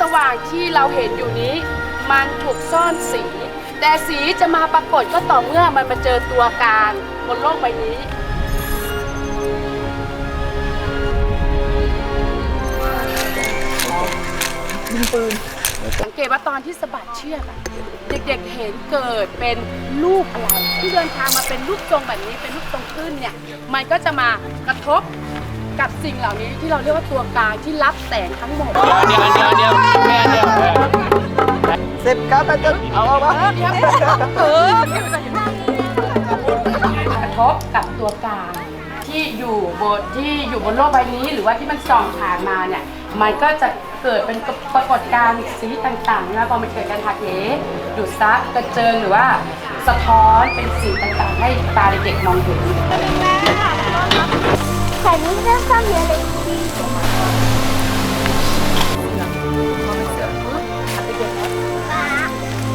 สว่างที่เราเห็นอยู่นี้ มันถูกซ่อนสี แต่สีจะมาปรากฏก็ต่อเมื่อมันมาเจอตัวการบนโลกใบนี้ดึงปืน สังเกตว่าตอนที่สะบัดเชือกอะเด็กๆเห็นเกิดเป็นรูปอะไรที่เดินทางมาเป็นรูปทรงแบบนี้เป็นรูปทรงขึ้นเนี่ยมันก็จะมากระทบกับสิ่งเหล่านี้ที่เราเรียกว่าตัวกลางที่รับแสงทั้งหมด เดียวเดียวเดียวเดียว สิบครับอาจารย์เอาเอามาเออกระทบกับตัวกลางที่อยู่บนที่อยู่บนโลกใบนี้ หรือว่าที่มันส่องผ่านมาเนี่ยมันก็จะเกิดเป็นปรากฏการณ์สีต่างๆนะพอมันเกิดการหักเหดูดซับกระเจิงหรือว่า สะท้อนเป็นสีต่างๆ ให้ตาเด็กๆมองเห็น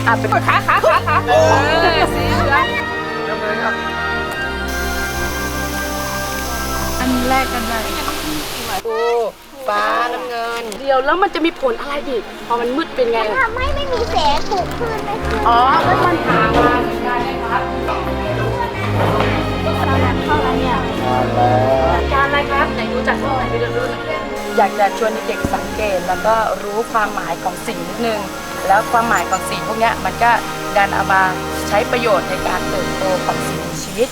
อะเป็นขาขาขาขาเออสีเหลืองอันแรกกันเลยดูฟ้าน้ำเงิน เดียวแล้วมันจะมีผลอะไรอีกพอมันมืดเป็นไงมันทำให้ไม่มีแสงปลูกพืชไม่ขึ้นอ๋อแล้วมันหามาเหมือนกันนะครับตอนนั้นเข้าแล้วเนี่ยการอะไรครับไหนดูจากข้อไหนไปเรื่อยๆอยากจะชวนเด็กๆสังเกตแล้วก็รู้ความหมายของสิ่งนิดนึง แล้วความหมายของสิ่งพวกนี้มันก็ดันเอามาใช้ประโยชน์ในการเติบโตของสิ่งมีชีวิต